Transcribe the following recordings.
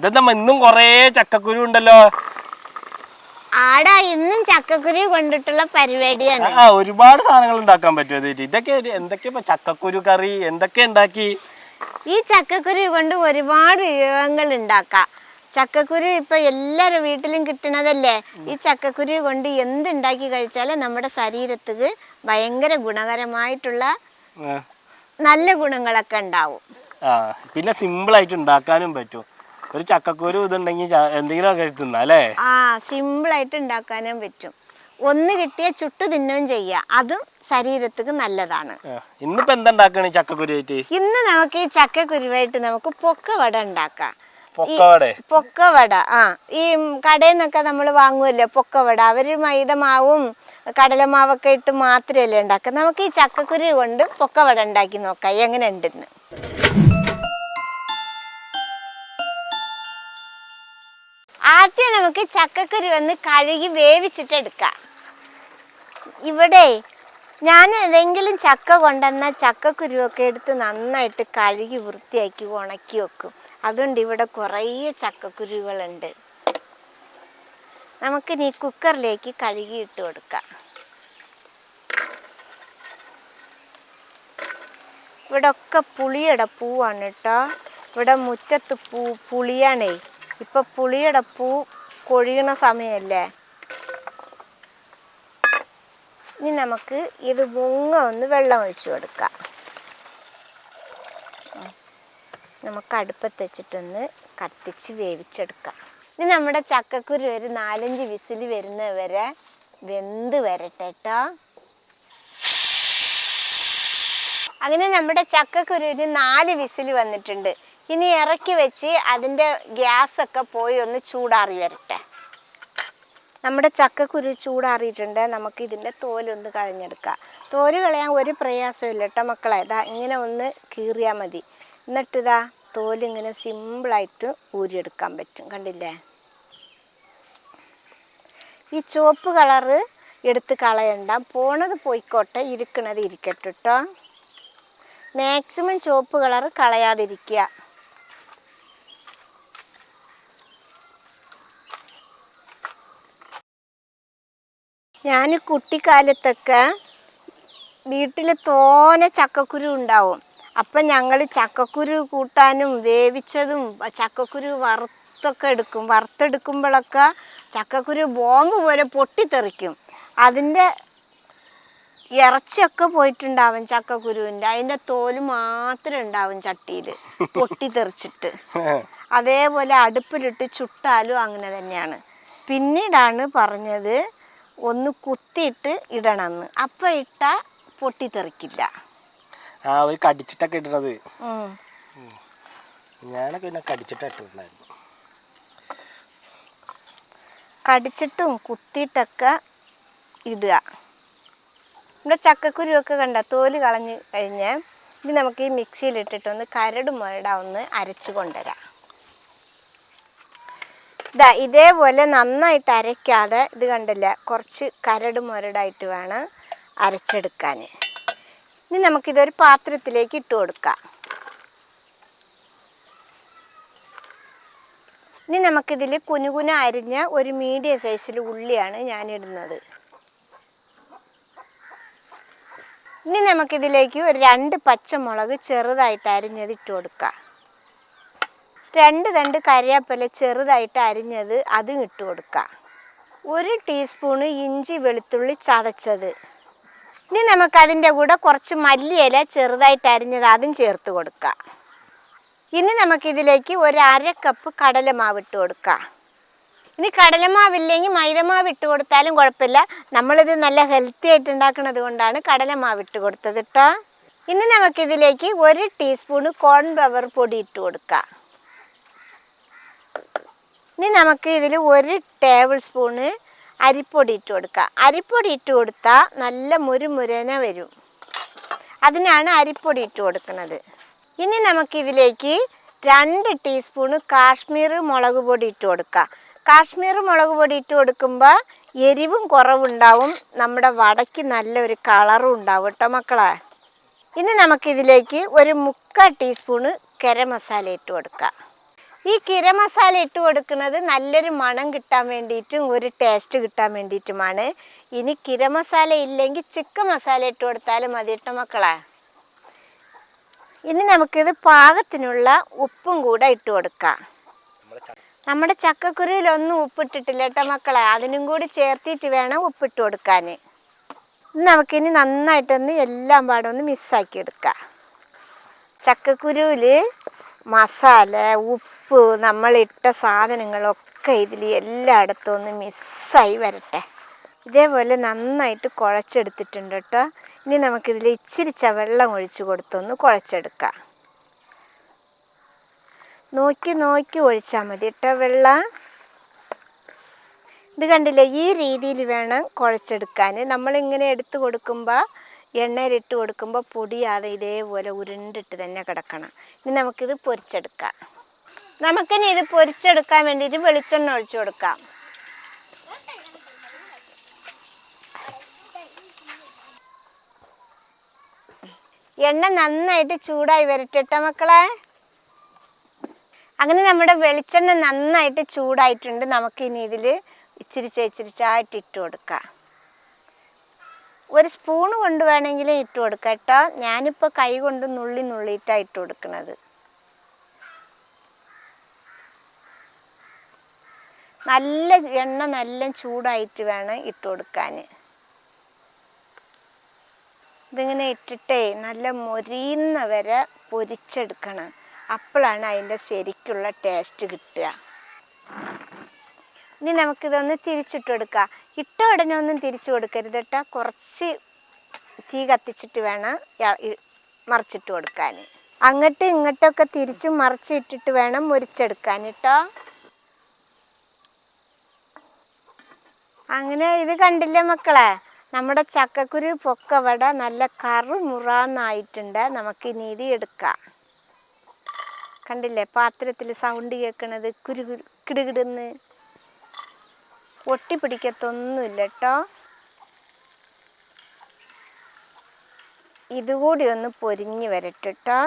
ഇതെന്താ ഇന്നും കൊറേ ചക്കക്കുരു ഉണ്ടല്ലോ? ആടാ ഇന്നും ചക്കക്കുരു കൊണ്ടിട്ടുള്ള പരിപാടിയാണ്. ആ ഒരുപാട് സാധനങ്ങൾ ഉണ്ടാക്കാൻ പറ്റും ഇത്. ഇതൊക്കെ എന്തൊക്കെയാ എന്തൊക്കെ ചക്കക്കുരു കറി എന്തൊക്കെ ഉണ്ടാക്കി? ഈ ചക്കക്കുരു കൊണ്ട് ഒരുപാട് വിഭവങ്ങൾ ഉണ്ടാക്കാം. ചക്കക്കുരു ഇപ്പൊ എല്ലാവരുടെ വീട്ടിലും കിട്ടണതല്ലേ? ഈ ചക്കക്കുരു കൊണ്ട് എന്തുണ്ടാക്കി കഴിച്ചാലും നമ്മുടെ ശരീരത്തിന് ഭയങ്കര ഗുണകരമായിട്ടുള്ള. നല്ല ഗുണങ്ങളൊക്കെ ഉണ്ടാവും. പിന്നെ സിമ്പിൾ ആയിട്ട് ഉണ്ടാക്കാനും പറ്റും. ഒരു ചക്കക്കൂര് ഇതുണ്ടെങ്കിൽ എന്തെങ്കിലുമൊക്കെ എന്തെങ്കിലും ഒക്കെ സിമ്പിൾ ആയിട്ട് ആ ഉണ്ടാക്കാനും പറ്റും. ഒന്ന് കിട്ടിയ ചുട്ട് തിന്നുകയും ചെയ്യാം. അതും ശരീരത്തിന് നല്ലതാണ്. ആ. ഇന്നിപ്പോ എന്താ ഉണ്ടാക്കണേ ചക്കക്കുരു ഇന്ന് നമുക്ക് ഈ ചക്കക്കുരുവായിട്ട് നമുക്ക് പൊക്കവട ഉണ്ടാക്കാം. പൊക്കവടെ? ആ. ഈ കടയിൽ നിന്നൊക്കെ നമ്മൾ വാങ്ങുമല്ലോ പൊക്കവട. അവർ മൈദമാവും കടലമാവൊക്കെ ഇട്ട് മാത്രമല്ലേ ഉണ്ടാക്കുക. നമുക്ക് ഈ ചക്കക്കുരു കൊണ്ട് പൊക്കവട ഉണ്ടാക്കി നോക്കാം. എങ്ങനെ ഉണ്ടെന്ന് ആദ്യം നമുക്ക് ചക്കക്കുരു ഒന്ന് കഴുകി വേവിച്ചിട്ട് എടുക്കാം ഇവിടെ ഞാൻ ഏതെങ്കിലും ചക്ക കൊണ്ടുവന്നാൽ ചക്കക്കുരുവൊക്കെ എടുത്ത് നന്നായിട്ട് കഴുകി വൃത്തിയാക്കി ഉണക്കി വെക്കും. അതുകൊണ്ട് ഇവിടെ കുറേ നമുക്ക് നമുക്കിനി കുക്കറിലേക്ക് കഴുകി ഇട്ട് കൊടുക്കാം. ഇവിടെ ഒക്കെ പുളിയുടെ പൂവാണ് കേട്ടോ. ഇവിടെ മുറ്റത്ത് പൂ പുളിയാണേ. ഇപ്പൊ പുളിയുടെ പൂ കൊഴിയണ സമയമല്ലേ ഇനി നമുക്ക് ഇത് മുങ്ങ ഒന്ന് വെള്ളം ഒഴിച്ചു കൊടുക്കാം. നമുക്ക് അടുപ്പത്ത് വെച്ചിട്ടൊന്ന് കത്തിച്ച് വേവിച്ചെടുക്കാം. ഇനി നമ്മുടെ ചക്കക്കുരു ഒരു നാലഞ്ച് വിസിൽ വരുന്ന വരെ വെന്ത് വരട്ടെ കേട്ടോ അങ്ങനെ നമ്മുടെ ചക്കക്കുരുവിന് നാല് വിസിൽ വന്നിട്ടുണ്ട്. ഇനി ഇറക്കി വെച്ച് അതിന്റെ ഗ്യാസൊക്കെ പോയി ഒന്ന് ചൂടാറി വരട്ടെ. നമ്മുടെ ചക്കക്കുരു ചൂടാറിയിട്ടുണ്ട്. നമുക്ക് ഇതിന്റെ തോലൊന്ന് കളഞ്ഞെടുക്കാം തോൽ കളയാൻ ഒരു പ്രയാസമില്ല കേട്ടോ മക്കളെ. ഇതാ ഇങ്ങനെ ഒന്ന് കീറിയാൽ മതി. എന്നിട്ടിതാ തോലിങ്ങനെ സിമ്പിളായിട്ട് ഊരിയെടുക്കാൻ പറ്റും. കണ്ടില്ലേ? ഈ ചുവപ്പ് കളറ് എടുത്ത് കളയണ്ട. പോണത് പോയിക്കോട്ടെ. ഇരിക്കണത് ഇരിക്കട്ടെ കേട്ടോ. മാക്സിമം ചുവപ്പ് കളർ കളയാതിരിക്കുക. ഞാൻ കുട്ടിക്കാലത്തൊക്കെ വീട്ടിൽ തോനെ ചക്കക്കുരു ഉണ്ടാവും. അപ്പം ഞങ്ങൾ ചക്കക്കുരു കൂട്ടാനും വേവിച്ചതും ചക്കക്കുരു വറുത്തൊക്കെ എടുക്കും. വറുത്തെടുക്കുമ്പോഴൊക്കെ ചക്കക്കുരു ബോംബ് പോലെ പൊട്ടിത്തെറിക്കും. അതിന്റെ ഇറച്ചിയൊക്കെ പോയിട്ടുണ്ടാവും ചക്കക്കുരുവിന്റെ അതിന്റെ തോൽ മാത്രം ഉണ്ടാവും ചട്ടിയിൽ പൊട്ടിത്തെറിച്ചിട്ട്. അതേപോലെ അടുപ്പിലിട്ട് ചുട്ടാലും അങ്ങനെ തന്നെയാണ്. പിന്നീടാണ് പറഞ്ഞത് ഒന്ന് കുത്തിയിട്ട് ഇടണമെന്ന് അപ്പൊ ഇട്ട പൊട്ടിത്തെറിക്കില്ല. ആ ഒരു കടിച്ചിട്ടൊക്കെ ഇടണത്. ഞാനൊക്കെ പിന്നെ കടിച്ചിട്ടാ ഇട്ടിട്ടുണ്ടായിരുന്നു കടിച്ചിട്ടും കുത്തിയിട്ടൊക്കെ ഇടുക. നമ്മുടെ ചക്കക്കുരുവൊക്കെ കണ്ട? തോൽ കളഞ്ഞ് കഴിഞ്ഞ് ഇനി നമുക്ക് ഈ മിക്സിയിലിട്ടിട്ടൊന്ന് കരട് മുരട ഒന്ന് അരച്ച് കൊണ്ടുവരാം. ഇതാ ഇതേപോലെ നന്നായിട്ട് അരയ്ക്കാതെ ഇത് കണ്ടില്ല? കുറച്ച് കരട് മുരടായിട്ട് വേണം അരച്ചെടുക്കാൻ ഇനി നമുക്കിതൊരു പാത്രത്തിലേക്ക് ഇട്ട് കൊടുക്കാം. ഇനി നമുക്കിതിൽ കുനുകുന അരിഞ്ഞ ഒരു മീഡിയം സൈസിൽ ഉള്ളിയാണ് ഞാനിടുന്നത്. ഇനി നമുക്കിതിലേക്ക് ഒരു രണ്ട് പച്ചമുളക് ചെറുതായിട്ട് അരിഞ്ഞത് ഇട്ട് കൊടുക്കാം. രണ്ട് തണ്ട് കറിവേപ്പില ചെറുതായിട്ട് അരിഞ്ഞത് അതും ഇട്ട് കൊടുക്കുക ഒരു ടീസ്പൂണ് ഇഞ്ചി വെളുത്തുള്ളി ചതച്ചത്. ഇനി നമുക്കതിന്റെ കൂടെ കുറച്ച് മല്ലിയില ചെറുതായിട്ട് അരിഞ്ഞത് അതും ചേർത്ത് കൊടുക്കുക ഇനി നമുക്കിതിലേക്ക് ഒരു അര കപ്പ് കടലമാവ് ഇട്ട് കൊടുക്കുക ഇനി കടലമാവില്ലെങ്കിൽ മൈദമാവ് ഇട്ട് കൊടുത്താലും കുഴപ്പമില്ല. നമ്മളിത് നല്ല ഹെൽത്തി ആയിട്ട് ഉണ്ടാക്കുന്നത് കൊണ്ടാണ് കടലമാവ് ഇട്ട് കൊടുത്തത് കേട്ടോ ഇനി നമുക്കിതിലേക്ക് ഒരു ടീസ്പൂണ് കോൺഫ്ലവർ പൊടി ഇട്ട് കൊടുക്കാം. ഇനി നമുക്ക് ഇതിൽ ഒരു ടേബിൾ സ്പൂണ് അരിപ്പൊടി ഇട്ട് കൊടുക്കാം. അരിപ്പൊടി ഇട്ട് കൊടുത്താൽ നല്ല മുരുമുരന വരും. അതിനാണ് അരിപ്പൊടി ഇട്ട് കൊടുക്കുന്നത്. ഇനി നമുക്കിതിലേക്ക് രണ്ട് ടീസ്പൂണ് കാശ്മീർ മുളക് പൊടി ഇട്ട് കൊടുക്കുക കാശ്മീർ മുളക് പൊടി ഇട്ട് കൊടുക്കുമ്പോൾ എരിവും കുറവുണ്ടാവും. നമ്മുടെ വടയ്ക്ക് നല്ലൊരു കളറും ഉണ്ടാവും കേട്ടോ മക്കളെ. ഇനി നമുക്കിതിലേക്ക് ഒരു മുക്കാൽ ടീസ്പൂണ് ഗരം മസാല ഇട്ട് കൊടുക്കാം. ഈ കിര മസാല ഇട്ട് കൊടുക്കുന്നത് നല്ലൊരു മണം കിട്ടാൻ വേണ്ടിയിട്ടും ഒരു ടേസ്റ്റ് കിട്ടാൻ വേണ്ടിയിട്ടുമാണ്. ഇനി കിര മസാല ഇല്ലെങ്കിൽ ചിക്കൻ മസാല ഇട്ട് കൊടുത്താലും മതി കേട്ടോ മക്കളെ. ഇനി നമുക്കിത് പാകത്തിനുള്ള ഉപ്പും കൂടെ ഇട്ട് കൊടുക്കാം. നമ്മുടെ ചക്കക്കുരുവിലൊന്നും ഉപ്പിട്ടിട്ടില്ല കേട്ടോ മക്കളെ. അതിനും കൂടി ചേർത്തിട്ട് വേണം ഉപ്പിട്ട് കൊടുക്കാൻ നമുക്കിനി നന്നായിട്ടൊന്ന് എല്ലാം പാടും ഒന്ന് മിസ്സാക്കി എടുക്കാം. ചക്കക്കുരുവിൽ മസാല ഉപ്പ് നമ്മളിട്ട സാധനങ്ങളൊക്കെ ഇതിൽ എല്ലായിടത്തും ഒന്ന് മിസ്സായി വരട്ടെ. ഇതേപോലെ നന്നായിട്ട് കുഴച്ചെടുത്തിട്ടുണ്ട് കേട്ടോ. ഇനി നമുക്കിതിൽ ഇച്ചിരി വെള്ളം ഒഴിച്ച് കൊടുത്തൊന്ന് കുഴച്ചെടുക്കാം. നോക്കി നോക്കി ഒഴിച്ചാൽ മതി കേട്ടോ വെള്ളം. ഇത് കണ്ടില്ലേ ഈ രീതിയിൽ വേണം കുഴച്ചെടുക്കാൻ നമ്മളിങ്ങനെ എടുത്ത് കൊടുക്കുമ്പോൾ എണ്ണയിലിട്ട് കൊടുക്കുമ്പോൾ പൊടിയാതെ ഇതേപോലെ ഉരുണ്ടിട്ട് തന്നെ കിടക്കണം. ഇനി നമുക്കിത് പൊരിച്ചെടുക്കാം. നമുക്കിനി ഇത് പൊരിച്ചെടുക്കാൻ വേണ്ടിയിട്ട് വെളിച്ചെണ്ണ ഒഴിച്ചു കൊടുക്കാം. എണ്ണ നന്നായിട്ട് ചൂടായി വരട്ടെ മക്കളെ. അങ്ങനെ നമ്മുടെ വെളിച്ചെണ്ണ നന്നായിട്ട് ചൂടായിട്ടുണ്ട്. നമുക്കിനി ഇതിൽ ഇച്ചിരിച്ച ഇച്ചിരിച്ചായിട്ട് ഇട്ട് കൊടുക്കാം. ഒരു സ്പൂൺ കൊണ്ട് വേണമെങ്കിലും ഇട്ട് കൊടുക്കാം കേട്ടോ ഞാനിപ്പോൾ കൈ കൊണ്ട് നുള്ളി നുള്ളിയിട്ടാണ് ഇട്ട് കൊടുക്കുന്നത് നല്ല എണ്ണ നല്ല ചൂടായിട്ട് വേണം ഇട്ട് കൊടുക്കാൻ ഇതിങ്ങനെ ഇട്ടിട്ടേ നല്ല മൊരിയുന്ന വരെ പൊരിച്ചെടുക്കണം. അപ്പോഴാണ് അതിന്റെ ശരിക്കുള്ള ടേസ്റ്റ് കിട്ടുക. ഇനി നമുക്കിതൊന്ന് തിരിച്ചിട്ട് കൊടുക്കാം. ഇട്ട ഉടനെ ഒന്നും തിരിച്ചു കൊടുക്കരുത് കേട്ടോ. കുറച്ച് തീ കത്തിച്ചിട്ട് വേണം മറിച്ചിട്ട് കൊടുക്കാൻ അങ്ങോട്ടും ഇങ്ങോട്ടൊക്കെ തിരിച്ച് മറിച്ചിട്ടിട്ട് വേണം മുരിച്ചെടുക്കാൻ കേട്ടോ. അങ്ങനെ ഇത് കണ്ടില്ലേ മക്കളെ? നമ്മുടെ ചക്കക്കുരു പൊക്കവട നല്ല കറുമുറാന്നായിട്ടുണ്ട്. നമുക്ക് ഇനി ഇത് എടുക്കാം. കണ്ടില്ലേ പാത്രത്തിൽ സൗണ്ട് കേൾക്കണത്? കുരു കിടുകിടുന്ന്. പൊട്ടിപ്പിടിക്കത്തൊന്നുമില്ല കേട്ടോ ഇതുകൂടി ഒന്ന് പൊരിഞ്ഞു വരട്ടെ കേട്ടോ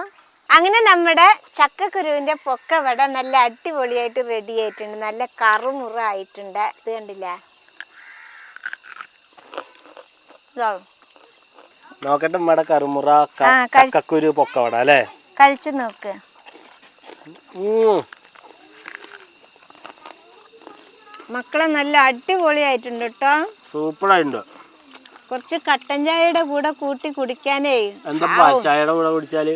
അങ്ങനെ നമ്മുടെ ചക്കക്കുരുവിന്റെ പൊക്കവട നല്ല അടിപൊളിയായിട്ട് റെഡി ആയിട്ടുണ്ട്. നല്ല കറുമുറ ആയിട്ടുണ്ട് ഇത് കണ്ടില്ലേ? ഇതോ നോക്കട്ടെ ഇവിടെ കറുമുറ ചക്കക്കുരു പൊക്കവട അല്ലേ? കഴിച്ചു നോക്ക്. മക്കളെ നല്ല അടിപൊളിയായിട്ടുണ്ട് കേട്ടോ സൂപ്പറായിട്ടുണ്ട്. കുറച്ച് കട്ടൻ ചായയുടെ കൂടെ കൂട്ടി കുടിക്കാനേ. എന്താ ചായയുടെ കൂടെ കുടിച്ചാൽ?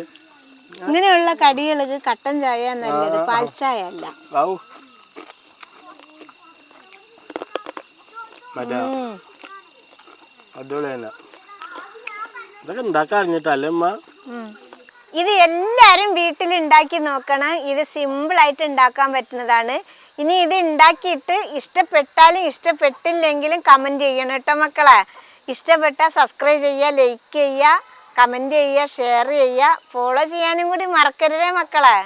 ഇങ്ങനെയുള്ള കടികൾക്ക് കട്ടൻ ചായ നല്ലത് പാൽച്ചായ ചായ അല്ല. മറ്റേ ഉം. അടിപൊളി തന്നെ ഇതൊക്കെ ഉണ്ടാക്കാൻ അറിഞ്ഞിട്ടല്ലേ അമ്മ ഇത് എല്ലാരും വീട്ടിൽ ഉണ്ടാക്കി നോക്കണം. ഇത് സിമ്പിളായിട്ട് ഉണ്ടാക്കാൻ പറ്റുന്നതാണ്. ഇനി ഇത് ഉണ്ടാക്കിയിട്ട് ഇഷ്ടപ്പെട്ടാലും ഇഷ്ടപ്പെട്ടില്ലെങ്കിലും കമന്റ് ചെയ്യണം കേട്ടോ മക്കളെ. ഇഷ്ടപ്പെട്ടാൽ സബ്സ്ക്രൈബ് ചെയ്യുക ലൈക്ക് ചെയ്യുക കമന്റ് ചെയ്യുക ഷെയർ ചെയ്യുക. ഫോളോ ചെയ്യാനും കൂടി മറക്കരുതേ മക്കളെ.